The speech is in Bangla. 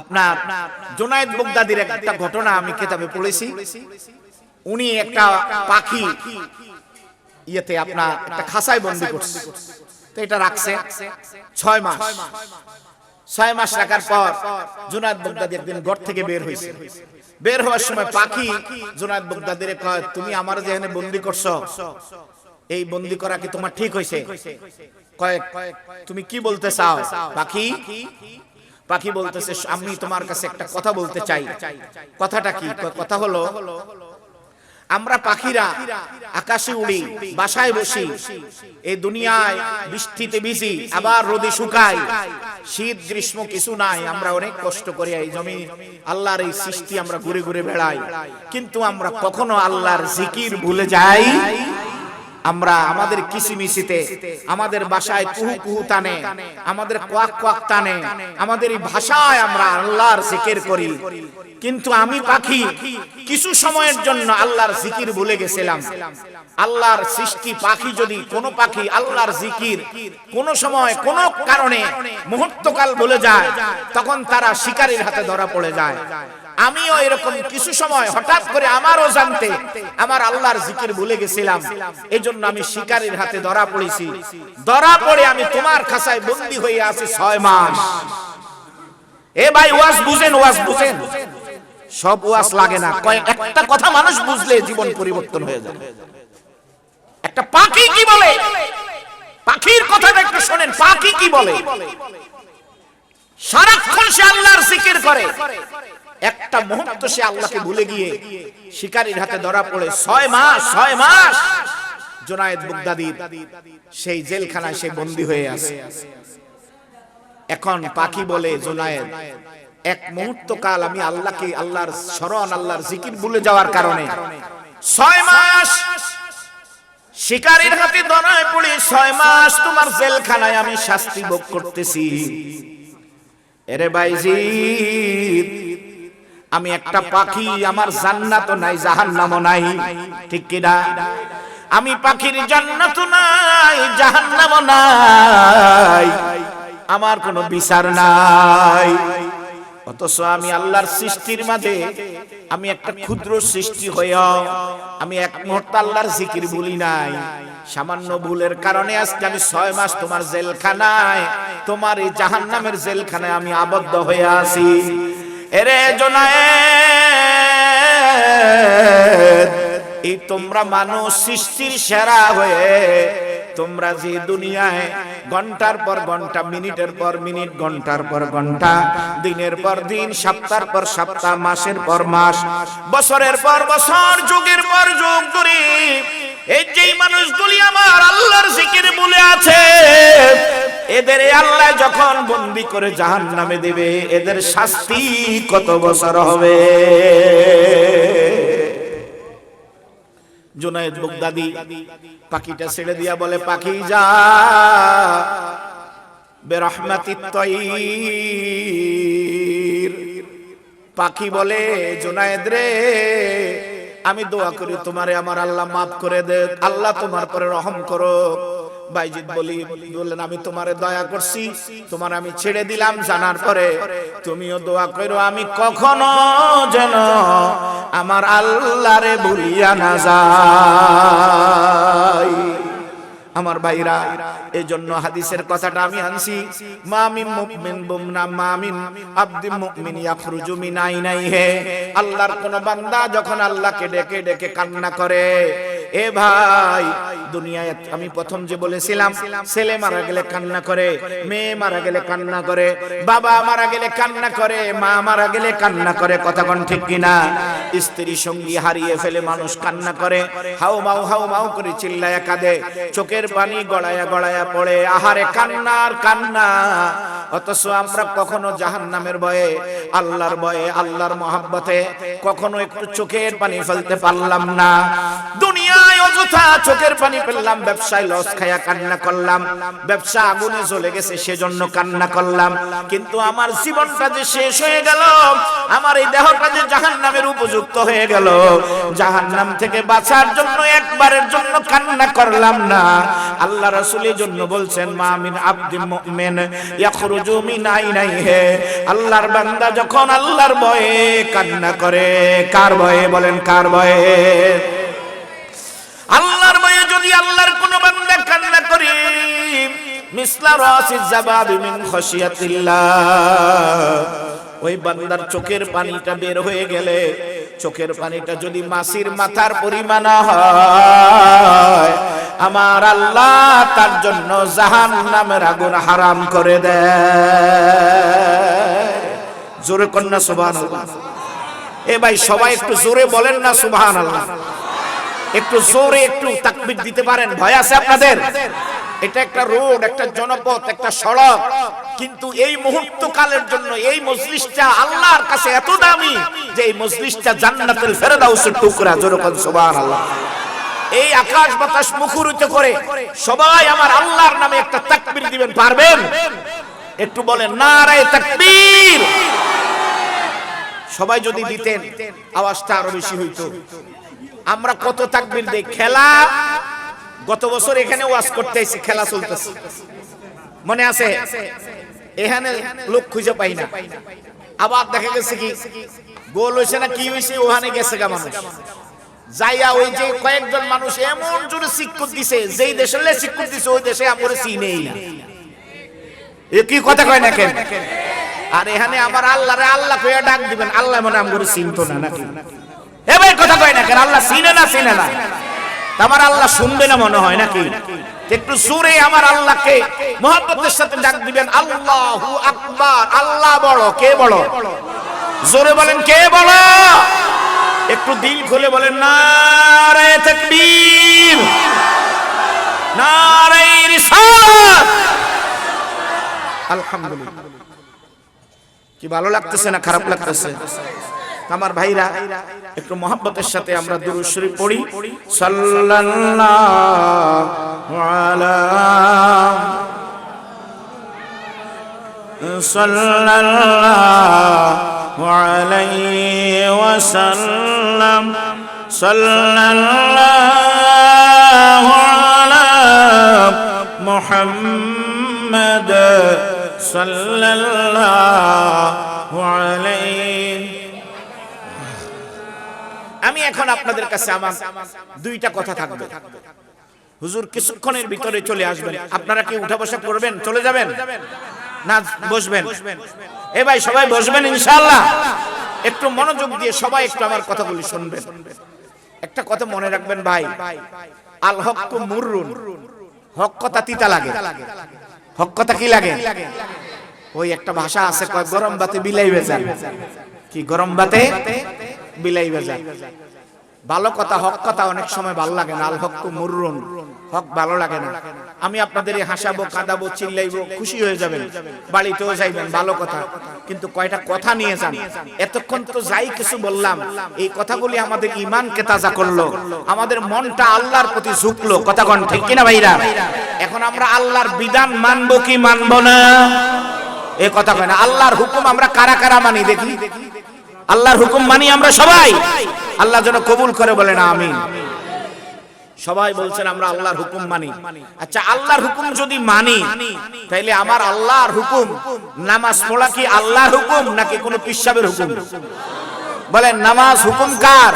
আপনার জোনায়েদ বগদাদির একটা ঘটনা আমি কিতাবে পড়েছি। উনি একটা পাখি ইয়েতে আপনার একটা খাসায় বন্দি করছে। তো এটা রাখছে ছয় মাস। ছয় মাস রাখার পর জুনায়দ বগদাদি একদিন ঘর থেকে বের হয়েছে। বের হওয়ার সময় পাখি জুনায়দ বগদাদিরে কয়, তুমি আমার যেখানে বন্দি করছ, এই বন্দি করা কি তোমার ঠিক হয়েছে? কয়েক তুমি কি বলতে চাও, পাখি? পাখি বলতেছে আমি তোমার কাছে একটা কথা বলতে চাই। কথাটা কি? কথা হলো, আমরা পাখিরা আকাশে উড়ি, বাসায় বসি এই দুনিয়ায় বৃষ্টিতে ভিজি, আবার রোদে শুকাই। শীত, গ্রীষ্ম কিছু নাই, আমরা অনেক কষ্ট করি এই জমি আল্লাহর এই সৃষ্টি আমরা ঘুরে ঘুরে বেড়াই। কিন্তু আমরা কখনো আল্লাহর জিকির ভুলে যাই? আমরা আমাদের কিসিমিসিতে, আমাদের বাসায় কুহু কুহু টানে, আমাদের কোয়াক কোয়াক টানে আমাদের এই ভাষায় আমরা আল্লাহর জিকির করি। কিন্তু আমি পাখি, কিছু সময়ের জন্য আল্লাহর জিকির ভুলে গেছিলাম। আল্লাহর সৃষ্টি পাখি যদি কোনো পাখি আল্লাহর জিকির কোন সময় কোন কারণে মুহূর্তকাল ভুলে যায়, তখন তারা শিকারীর হাতে ধরা পড়ে যায়। আমিও এরকম কিছু সময় হঠাৎ করে আমারও জানতে, আমার আল্লাহর জিকির ভুলে গেছিলাম। এই জন্য আমি শিকারীর হাতে ধরা পড়েছি। ধরা পড়ে আমি তোমার খাসায় বন্দী হয়ে আছি ছয় মাস। এ ভাই, ওয়াজ বুঝেন ওয়াজ বুঝেন। সব ওয়াজ লাগে না। কয়েক একটা কথা মানুষ বুঝলে জীবন পরিবর্তন হয়ে যাবে। একটা পাখি কি বলে? পাখির কথাটা একটু শোনেন, পাখি কি বলে? সারাক্ষণ সে আল্লাহর জিকির করে। একটা মুহূর্ত সে আল্লাহকে ভুলে গিয়ে শিকারীর হাতে ধরা পড়ে। ছয় মাস ছয় মাস! জোনায়েদ বুগদাদির সেই জেলখানায় সে বন্দী হয়ে আছে। এখন পাখি বলে জোনায়েদ এক মুহূর্ত কাল আমি আল্লাহকে আল্লাহর স্মরণ আল্লাহর জিকির ভুলে যাওয়ার কারণে। ছয় মাস! শিকারীর হাতে ধরায় পড়ে ছয় মাস। তোমার জেলখানায় আমি শাস্তি ভোগ করতেছি। এরে বাইজিদ আমি একটা পাখি, আমার জান্নাত নাই, জাহান্নামও নাই। ঠিক কিনা আমি পাখির জান্নাত নাই, জাহান্নামও নাই। আমার কোনো বিচার নাই। অথচ আমি আল্লাহর সৃষ্টির মাঝে আমি একটা ক্ষুদ্র সৃষ্টি হয়েও আমি এক মুহূর্ত আল্লাহর জিকির বলি নাই। সামান্য ভুলের কারণে আজকে আমি ছয় মাস তোমার জেলখানায়, তোমার এই জাহান্নামের জেলখানায় আমি আবদ্ধ হয়ে আছি। এরে জোনায়েদ, এই তোমরা মানুষ সৃষ্টির সেরা হয়ে, তোমরা যে দুনিয়ায় ঘণ্টার পর ঘণ্টা, মিনিটের পর মিনিট, ঘণ্টার পর ঘণ্টা, দিনের পর দিন, সপ্তাহের পর সপ্তাহ, মাসের পর মাস, বছরের পর বছর, যুগের পর যুগ ধরে, এই যেই মানুষগুলি আমার আল্লাহর জিকির বলে আছে এদের আল্লাহ যখন বন্দি করে জাহান নামে দেবে, এদের শাস্তি কত বছর হবে? জুনায়েদ বুগদাদি পাখিটা ছেড়ে দিয়া বলে, পাখি যা, বেরহমাতি পাখি বলে, জুনায়েদ রে, আমি দোয়া করি তোমারে, আমার আল্লাহ মাফ করে দে, আল্লাহ তোমার পরে রহম করো বাইজিৎ বলি, বললেন, আমি তোমারে দয়া করছি, তোমার আমি ছেড়ে দিলাম জানার পরে। তুমিও দোয়া করো আমি কখনো যেন আমার আল্লাহরে ভুলিয়া না যাই। আমার ভাইরা এই জন্য হাদিসের কথাটা আমি আনছি, মামিন মুমিন বুমনা, মামিন আব্দি মুমিন ইয়াখরুজু মিন আল্লাহর কোন বান্দা যখন আল্লাহকে ডেকে ডেকে কান্না করে এ ভাই, দুনিয়ায় আমি প্রথম যে বলেছিলাম, ছেলে মারা গেলে কান্না করে, মেয়ে মারা গেলে কান্না করে, বাবা মারা গেলে কান্না করে, মা মারা গেলে কান্না করে, কথা কোন ঠিক কিনা? স্ত্রী সঙ্গী হারিয়ে ফেলে মানুষ কান্না করে, হাউ মাউ হাউ মাউ করে চিল্লায়া কাঁদে, চোখের পানি গড়ায়া গড়ায়া পড়ে, আহারে কান্নার কান্না। অথচ আমরা কখনো জাহান্নামের ভয়ে, আল্লাহর ভয়ে, আল্লাহর মহাব্বতে কখনো একটু চোখের পানি ফেলতে পারলাম না। কথা, চোখের পানি ফেললাম ব্যবসায় লস খায়া কান্না করলাম। ব্যবসা আগুনে চলে গেছে, সেজন্য কান্না করলাম। কিন্তু আমার জীবনটা যে শেষ হয়ে গেল, আমার এই দেহটা যে জাহান্নামের উপযুক্ত হয়ে গেল, জাহান্নাম থেকে বাঁচার জন্য, একবারের জন্য কান্না করলাম না। আল্লাহ রাসূলের জন্য বলছেন, মা মিন আব্দিন মুমিন, ইয়াখরুজু মিন আইনাইহি। আল্লাহর বান্দা যখন আল্লাহর ভয়ে কান্না করে, কার ভয়ে বলেন, কার ভয়ে? আল্লাহর ভয়ে যদি আল্লাহর কোন বান্দা কান্না করে, মিসলা রাসিজ জাবাবি মিন খাশিয়াতিল্লাহ ওই বান্দার চোখের পানিটা বের হয়ে গেলে, চোখের পানিটা যদি মাসির মাথার পরিমাণ হয়, আমার আল্লাহ তার জন্য জাহান নামের আগুন হারাম করে দেয়। জোরে কন্যা সুবহান এ ভাই সবাই একটু জোরে বলেন না সুবহান আল্লাহ একটু জোরে একটু তাকবির দিতে পারেন। ভয় আছে আপনাদের? এটা একটা রোড, একটা জনপথ, একটা সড়ক। কিন্তু এই মুহূর্ত কালের জন্য এই মজলিসটা আল্লাহর কাছে এত দামি যে এই মজলিসটা জান্নাতুল ফেরদাউসের টুকরা। যেরকম সুবহানাল্লাহ। এই আকাশ বাতাস মুখরিত করে সবাই আমার আল্লাহর নামে একটা তাকবীর দিবেন, পারবেন? একটু বলেন, নারায়ে তাকবীর। সবাই যদি দিতেন আওয়াজটা আরও বেশি হইতো। আমরা কত তাকবীর দেই খেলা গত বছর এখানে ওয়াজ করতে খেলা চলতেছে। মনে আছে? এখানে লোক খুঁজে পাই না। আবার দেখা গেছে কি গোল হয়েছে না কি হয়েছে ওখানে গেছে গা মানুষ। যাইয়া ওই যে কয়েকজন মানুষ এমন জোরে শিক্ষক দিছে যেই দেশের শিক্ষক দিছে ওই দেশে আমরা চিনেই না। এ কি কথা কয় না কেন? আর এখানে আমার আল্লাহরে আল্লাহ কইয়া ডাক দিবেন, আল্লাহ মনে আমগরে চিনতো না নাকি? এ ভাই কথা কয় না কেন, আল্লাহ চিনে না চিনে না। আমার আল্লাহ শুনবে না মনে হয় নাকি? একটু জোরে আমার আল্লাহকে মোহাম্মতের সাথে ডাক দিবেন, আল্লাহু আকবার, আল্লাহ বড়, কে বড়? জোরে বলেন, কে বড়? একটু দিল খুলে বলেন, নারায়ে তাকবীর, নারায়ে রিসালাত। আলহামদুলিল্লাহ। কি ভালো লাগতেছে না খারাপ লাগতেছে? আমার ভাইরা, একটু মহাব্বতের সাথে আমরা দুরূদ শরীফ পড়ি। সাল্লাল্লাহু আলা সাল্লাল্লাহু সাল্লাল্লাহু আলাইহি আমি এখন আপনাদের কাছে আমার দুইটা কথা থাকবে। হুজুর কিছুক্ষণের ভিতরে চলে আসবেন। আপনারা কি উঠা বসা করবেন? চলে যাবেন? না, বসবেন। এ ভাই, সবাই বসবেন ইনশাআল্লাহ। একটু মনোযোগ দিয়ে সবাই একটু আমার কথাগুলি শুনবেন। একটা কথা মনে রাখবেন ভাই। আল হক মুররুন। হক কথা তিতা লাগে। হক কথা কি লাগে? ওই একটা ভাষা আছে কয়, গরম বাতে বিলাইবে যান কি গরম বাতে বিলাইবে বেজান ভালো কথা, হক কথা অনেক সময় ভালো লাগে না। আল হক তো মুররুন, হক ভালো লাগে না। আমি আপনাদের হাসাবো, কাঁদাবো, চিল্লাইবো, খুশি হয়ে যাবেন। বাড়িতেও যাইবেন, ভালো কথা। কিন্তু কয়টা কথা নিয়ে যান। এতক্ষণ তো যাই কিছু বললাম। এই কথাগুলি আমাদের ইমানকে তাজা করল। আমাদের মনটা আল্লাহর প্রতি ঝুঁকলো। কথা কন ঠিক কিনা ভাইরা? এখন আমরা আল্লাহর বিধান মানবো কি মানবো না? এ কথা কয় না, আল্লাহর হুকুম আমরা কারা কারা মানি দেখি? আল্লাহর হুকুম মানি আমরা সবাই। আল্লাহ যেন কবুল করে বলেন আমি সবাই বলছেন, আমরা আল্লাহর হুকুম মানি। আচ্ছা আল্লাহর হুকুম যদি মানি, তাইলে আমার আল্লাহর হুকুম নামাজ পড়া কি আল্লাহর হুকুম নাকি কোনো পিসাবের হুকুম? বলেন, নামাজ হুকুম কার?